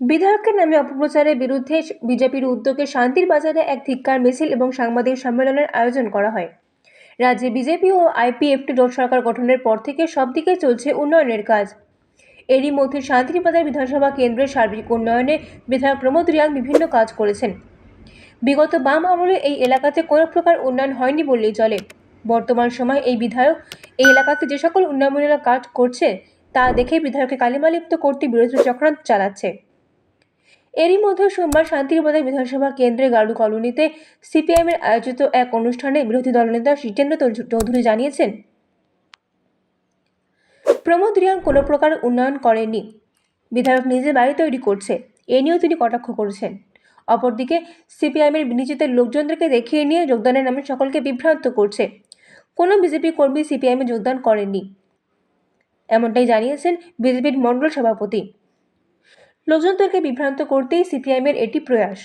বিধায়কের নামে অপপ্রচারের বিরুদ্ধে বিজেপির উদ্যোগে শান্তির বাজারে এক ধিক্কার মিছিল এবং সাংবাদিক সম্মেলনের আয়োজন করা হয়। রাজ্যে বিজেপি ও আইপিএফটি জোট সরকার গঠনের পর থেকে সব সবদিকে চলছে উন্নয়নের কাজ। এরই মধ্যে শান্তিরবাজার বিধানসভা কেন্দ্রের সার্বিক উন্নয়নে বিধায়ক প্রমোদ রিয়াং বিভিন্ন কাজ করেছেন। বিগত বাম আমলে এই এলাকাতে কোনো প্রকার উন্নয়ন হয়নি বললেই চলে। বর্তমান সময় এই বিধায়ক এই এলাকাতে যে সকল উন্নয়নমূলক কাজ করছে, তা দেখে বিধায়ককে কালিমালিপ্ত করতে বিরোধী চক্রান্ত চালাচ্ছে। এরই মধ্যে সোমবার শান্তিরবাজার বিধানসভা কেন্দ্রে গাড়ু কলোনিতে সিপিআইএমের আয়োজিত এক অনুষ্ঠানে বিরোধী দলনেতা জিতেন্দ্র তৌ- চৌধুরী জানিয়েছেন, প্রমোদ রিয়াং কোনো প্রকার উন্নয়ন করেননি। বিধায়ক নিজে বাড়ি তৈরি করছে, এ নিয়েও তিনি কটাক্ষ করেছেন। অপরদিকে সিপিআইএমের নিজেদের লোকজনদেরকে দেখিয়ে নিয়ে যোগদানের নামে সকলকে বিভ্রান্ত করছে। কোনো বিজেপি কর্মী সিপিআইএমে যোগদান করেননি, এমনটাই জানিয়েছেন বিজেপির মণ্ডল সভাপতি। লোকজনদেরকে বিভ্রান্ত করতেই সিপিআইএমের এটি প্রয়াস।